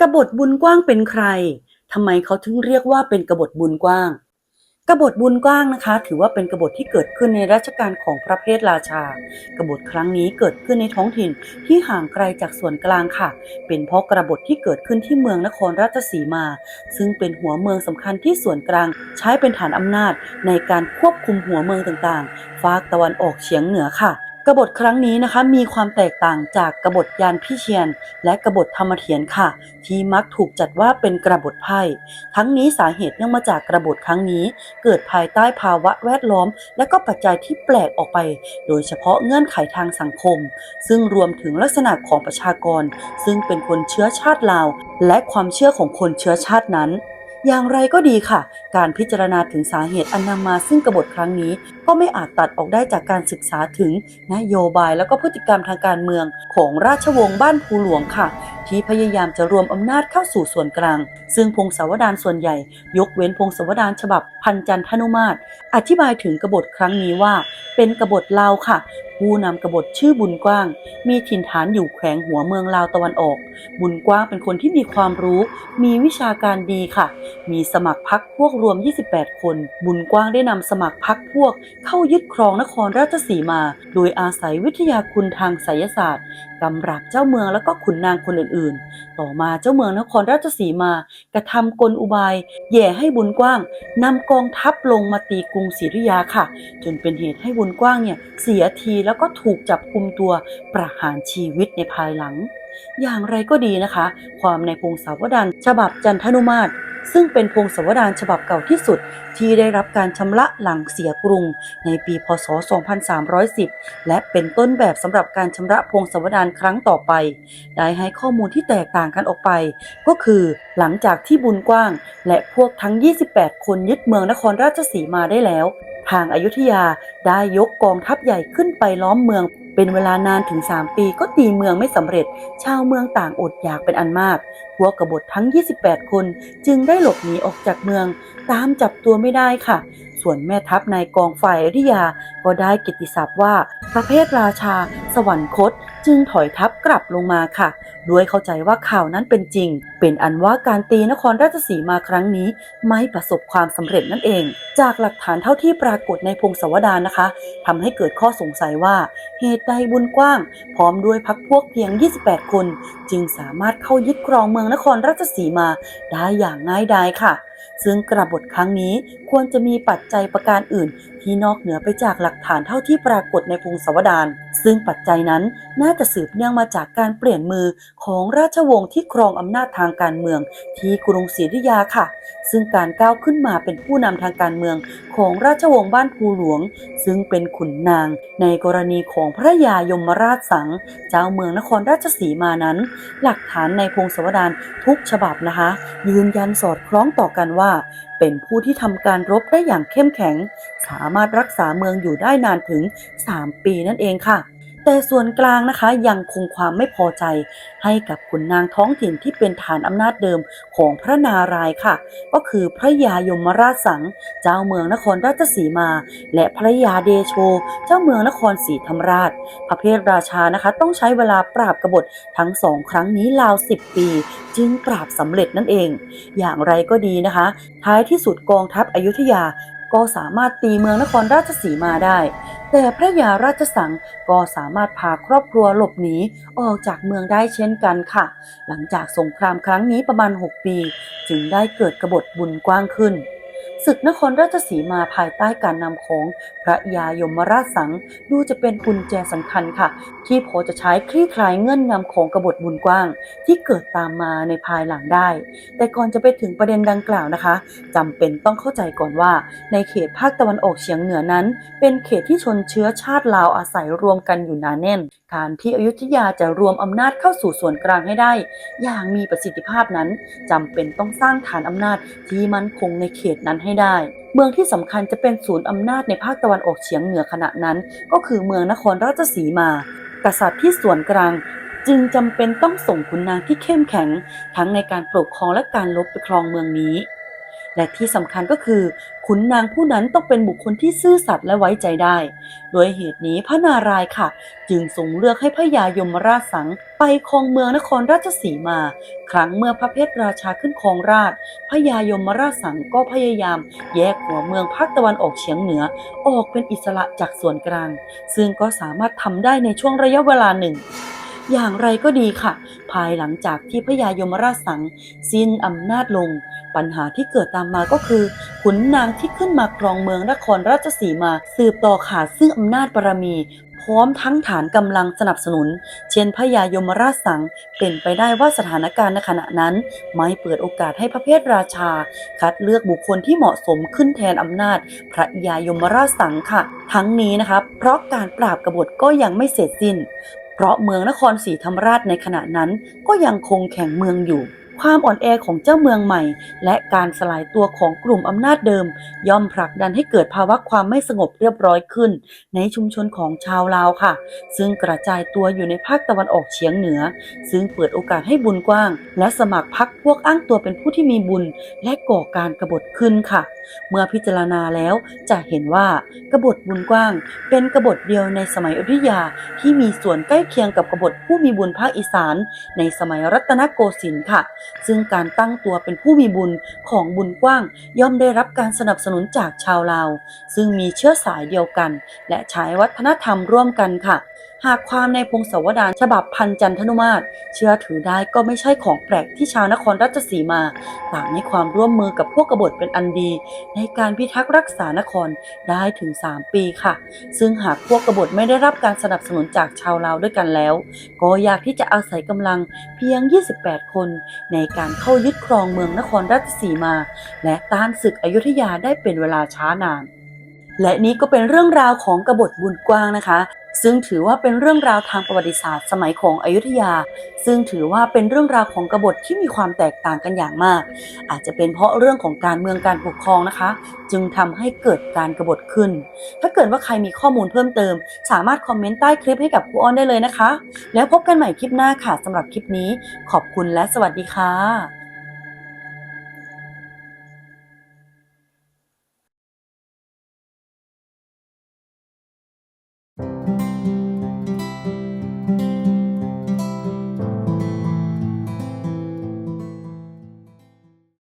กบฏบุญกว้างเป็นใครทำไมเขาถึงเรียกว่าเป็นกบฏบุญกว้าง กบฏบุญกว้างนะคะ ถือว่าเป็นกบฏที่เกิดขึ้นในรัชกาลของพระเพทราชา กบฏครั้งนี้เกิดขึ้นในท้องถิ่นที่ห่างไกลจากส่วนกลางค่ะ เป็นเพราะกบฏที่เกิดขึ้นที่เมืองนครราชสีมา ซึ่งเป็นหัวเมืองสำคัญที่ส่วนกลางใช้เป็นฐานอำนาจในการควบคุมหัวเมืองต่างๆฝากตะวันออกเฉียงเหนือค่ะ กบฏครั้งนี้นะคะมีความแตกต่างจากกบฏยานพิเชียน และกบฏธรรมเถียนค่ะ ที่มักถูกจัดว่าเป็นกบฏไพ่ทั้งนี้สาเหตุเนื่องมาจากกบฏครั้งนี้ เกิดภายใต้ภาวะแวดล้อม และก็ปัจจัยที่แปลกออกไป โดยเฉพาะเงื่อนไขทางสังคม ซึ่งรวมถึงลักษณะของประชากร ซึ่งเป็นคนเชื้อชาติลาว และความเชื่อของคนเชื้อชาตินั้นอย่างไรก็ดีค่ะ การพิจารณาถึงสาเหตุอันนำมาซึ่งกบฏครั้งนี้ ก็ไม่อาจตัดออกได้จากการศึกษาถึงนโยบายและก็พฤติกรรมทางการเมืองของราชวงศ์บ้านภูหลวงค่ะ ที่พยายามจะรวมอำนาจเข้าสู่ส่วนกลาง ซึ่งพงศาวดารส่วนใหญ่ ยกเว้นพงศาวดารฉบับพันจันทนุมาตร อธิบายถึงกบฏครั้งนี้ว่า เป็นกบฏลาวค่ะผู้นำกบฏชื่อบุญกว้าง มีถิ่นฐานอยู่แขวงหัวเมืองลาวตะวันออก บุญกว้างเป็นคนที่มีความรู้ มีวิชาการดีค่ะ มีสมัครพักพวกรวม 28 คน บุญกว้างได้นำสมัครพักพวกเข้ายึดครองนครราชสีมา โดยอาศัยวิทยาคุณทางไสยศาสตร์กำราบเจ้าเมืองและก็ขุนนางคนอื่นๆ ต่อมาเจ้าเมืองนครราชสีมากระทำกลอุบาย แย่ให้บุญกว้างนำกองทัพลงมาตีกรุงศรีอยุธยาค่ะ จนเป็นเหตุให้บุญกว้างเนี่ยเสียทีแล้วก็ถูกจับกุมตัวประหารชีวิตในภายหลัง อย่างไรก็ดีนะคะ ความในพงศาวดารฉบับจันทนุมาตรซึ่งเป็นพงศาวดารฉบับเก่าที่สุดที่ได้รับการชำระหลังเสียกรุง ในปีพศ 2310 และเป็นต้นแบบสำหรับการชำระพงศาวดารครั้งต่อไป ได้ให้ข้อมูลที่แตกต่างกันออกไป ก็คือหลังจากที่บุญกว้าง และพวกทั้ง 28 คนยึดเมืองนครราชสีมาได้แล้ว ทางอายุทยาได้ยกกองทัพใหญ่ขึ้นไปล้อมเมือง เป็นเวลานานถึง 3 ปีก็ตีเมืองไม่สำเร็จ ชาวเมืองต่างอดอยากเป็นอันมาก พวกกบฏทั้ง 28 คนจึงได้หลบหนีออกจากเมือง ตามจับตัวไม่ได้ค่ะ ส่วนแม่ทัพนายกองฝ่ายอยุธยาก็ได้กิตติศัพท์ว่า พระเพทราชา สวรรคต จึงถอยทัพกลับลงมาค่ะ ด้วยเข้าใจว่าข่าวนั้นเป็นจริง เป็นอันว่าการตีนครราชสีมาครั้งนี้ ไม่ประสบความสำเร็จนั่นเอง จากหลักฐานเท่าที่ปรากฏในพงศาวดารนะคะทำให้เกิดข้อสงสัยว่า เหตุใดบุญกว้าง พร้อมด้วยพักพวกเพียง 28 คน จึงสามารถเข้ายึดครองเมืองนครราชสีมาได้อย่างง่ายดายค่ะ ซึ่งกระบฏครั้งนี้ควรจะมีปัจจัยประการอื่น ที่นอกเหนือไปจากหลักฐานเท่าที่ปรากฏในพงศาวดารซึ่งปัจจัยนั้นน่าจะสืบเนื่องมาจากการเปลี่ยนมือของราชวงศ์ที่ครองอำนาจทางการเมือง ที่กรุงศรีอยุธยาค่ะ ซึ่งการก้าวขึ้นมาเป็นผู้นำทางการเมืองของราชวงศ์บ้านภูหลวง ซึ่งเป็นขุนนาง ในกรณีของพระยายมราชสัง เจ้าเมืองนครราชสีมานั้น หลักฐานในพงศาวดารทุกฉบับนะคะ ยืนยันสอดคล้องต่อกันว่า เป็นผู้ที่ทำการรบได้อย่างเข้มแข็ง สามารถรักษาเมืองอยู่ได้นานถึง 3 ปีนั่นเองค่ะ แต่ส่วนกลางนะคะยังคงความไม่พอใจ ให้กับขุนนางท้องถิ่นที่เป็นฐานอำนาจเดิมของพระนารายค่ะ ก็คือพระยายมราชสัง เจ้าเมืองนครราชสีมา และพระยาเดโช เจ้าเมืองนครศรีธรรมราช พระเพทราชานะคะ ต้องใช้เวลาปราบกบฏทั้งสองครั้งนี้ราว10ปี จึงปราบสำเร็จนั่นเอง อย่างไรก็ดีนะคะ ท้ายที่สุดกองทัพอยุธยา ก็สามารถตีเมืองนครราชสีมาได้ แต่พระยาราชสังก็สามารถพาครอบครัวหลบหนีออกจากเมืองได้เช่นกันค่ะ หลังจากสงครามครั้งนี้ประมาณ 6 ปี จึงได้เกิดกบฏบุญกว้างขึ้น ศึกนครราชสีมาภายใต้การนำของพระยายมราชสังดูจะเป็นกุญแจสำคัญค่ะ ที่พอจะใช้คลี่คลายเงื่อนงำของกบฏบุญกว้าง ที่เกิดตามมาในภายหลังได้ แต่ก่อนจะไปถึงประเด็นดังกล่าวนะคะจำเป็นต้องเข้าใจก่อนว่า ในเขตภาคตะวันออกเฉียงเหนือนั้น เป็นเขตที่ชนเชื้อชาติลาวอาศัยรวมกันอยู่หนาแน่น การที่อยุธยาจะรวมอำนาจเข้าสู่ส่วนกลางให้ได้ อย่างมีประสิทธิภาพนั้นจำเป็นต้องสร้างฐานอำนาจที่มั่นคงในเขตนั้นให้ได้ เมืองที่สำคัญจะเป็นศูนย์อำนาจในภาคตะวันออกเฉียงเหนือขณะนั้น ก็คือเมืองนครราชสีมา กษัตริย์ที่ส่วนกลางจึงจำเป็นต้องส่งขุนนางที่เข้มแข็ง ทั้งในการปกครองและการลบไปครองเมืองนี้ และที่สำคัญก็คือ ขุนนางผู้นั้นต้องเป็นบุคคลที่ซื่อสัตย์และไว้ใจได้ โดยเหตุนี้พระนารายค่ะ จึงทรงเลือกให้พระยายมราชสังไปครองเมืองนครราชสีมา ครั้งเมื่อพระเพทรราชาขึ้นครองราชพระยายมราชสังก็พยายามแยกหัวเมืองภาคตะวันออกเฉียงเหนือ ออกเป็นอิสระจากส่วนกลาง ซึ่งก็สามารถทำได้ในช่วงระยะเวลาหนึ่ง อย่างไรก็ดีค่ะ ภายหลังจากที่พระยายมราชสังสิ้นอำนาจลง ปัญหาที่เกิดตามมาก็คือขุนนางที่ขึ้นมาครองเมืองนครราชสีมา สืบต่อขาดซึ่งอำนาจบารมี พร้อมทั้งฐานกำลังสนับสนุน เช่นพระยายมราชสังเป็นไปได้ว่าสถานการณ์ในขณะนั้น ไม่เปิดโอกาสให้พระเพทราชา คัดเลือกบุคคลที่เหมาะสมขึ้นแทนอำนาจ พระยายมราชสังค่ะ ทั้งนี้นะคะเพราะการปราบกบฏก็ยังไม่เสร็จสิ้น เพราะเมืองนครศรีธรรมราชในขณะนั้นก็ยังคงแข่งเมืองอยู่ ความอ่อนแอของเจ้าเมืองใหม่ และการสลายตัวของกลุ่มอำนาจเดิม ย่อมผลักดันให้เกิดภาวะความไม่สงบเรียบร้อยขึ้น ในชุมชนของชาวลาวค่ะ ซึ่งกระจายตัวอยู่ในภาคตะวันออกเฉียงเหนือ ซึ่งเปิดโอกาสให้บุญกว้าง และสมัครพรรคพวกอ้างตัวเป็นผู้ที่มีบุญ และก่อการกบฏขึ้นค่ะ เมื่อพิจารณาแล้วจะเห็นว่ากบฏบุญกว้าง เป็นกบฏเดียวในสมัยอยุธยาที่มีส่วนใกล้เคียงกับกบฏผู้มีบุญภาคอีสาน ในสมัยรัตนโกสินทร์ค่ะซึ่งการตั้งตัวเป็นผู้มีบุญของบุญกว้าง ย่อมได้รับการสนับสนุนจากชาวลาว ซึ่งมีเชื้อสายเดียวกัน และใช้วัฒนธรรมร่วมกันค่ะ หากความในพงศาวดารฉบับพันจันทนุมาตรเชื่อถือได้ก็ไม่ใช่ของแปลกที่ชาวนครราชสีมา ต่างให้ความร่วมมือกับพวกกบฏเป็นอันดี ในการพิทักษ์รักษานครได้ถึง 3 ปีค่ะ ซึ่งหากพวกกบฏไม่ได้รับการสนับสนุนจากชาวลาวด้วยกันแล้ว ก็อยากที่จะอาศัยกำลังเพียง 28 คน ในการเข้ายึดครองเมืองนครราชสีมา และต้านศึกอยุธยาได้เป็นเวลาช้านาน และนี่ก็เป็นเรื่องราวของกบฏบุญกว้างนะคะ ซึ่งถือว่าเป็นเรื่องราวทางประวัติศาสตร์ สมัยของอยุธยา ซึ่งถือว่าเป็นเรื่องราวของกบฏที่มีความแตกต่างกันอย่างมาก อาจจะเป็นเพราะเรื่องของการเมืองการปกครองนะคะ จึงทำให้เกิดการกบฏขึ้น ถ้าเกิดว่าใครมีข้อมูลเพิ่มเติม สามารถคอมเมนต์ใต้คลิปให้กับครูอ้อนได้เลยนะคะ แล้วพบกันใหม่คลิปหน้าค่ะสำหรับคลิปนี้ ขอบคุณและสวัสดีค่ะ Música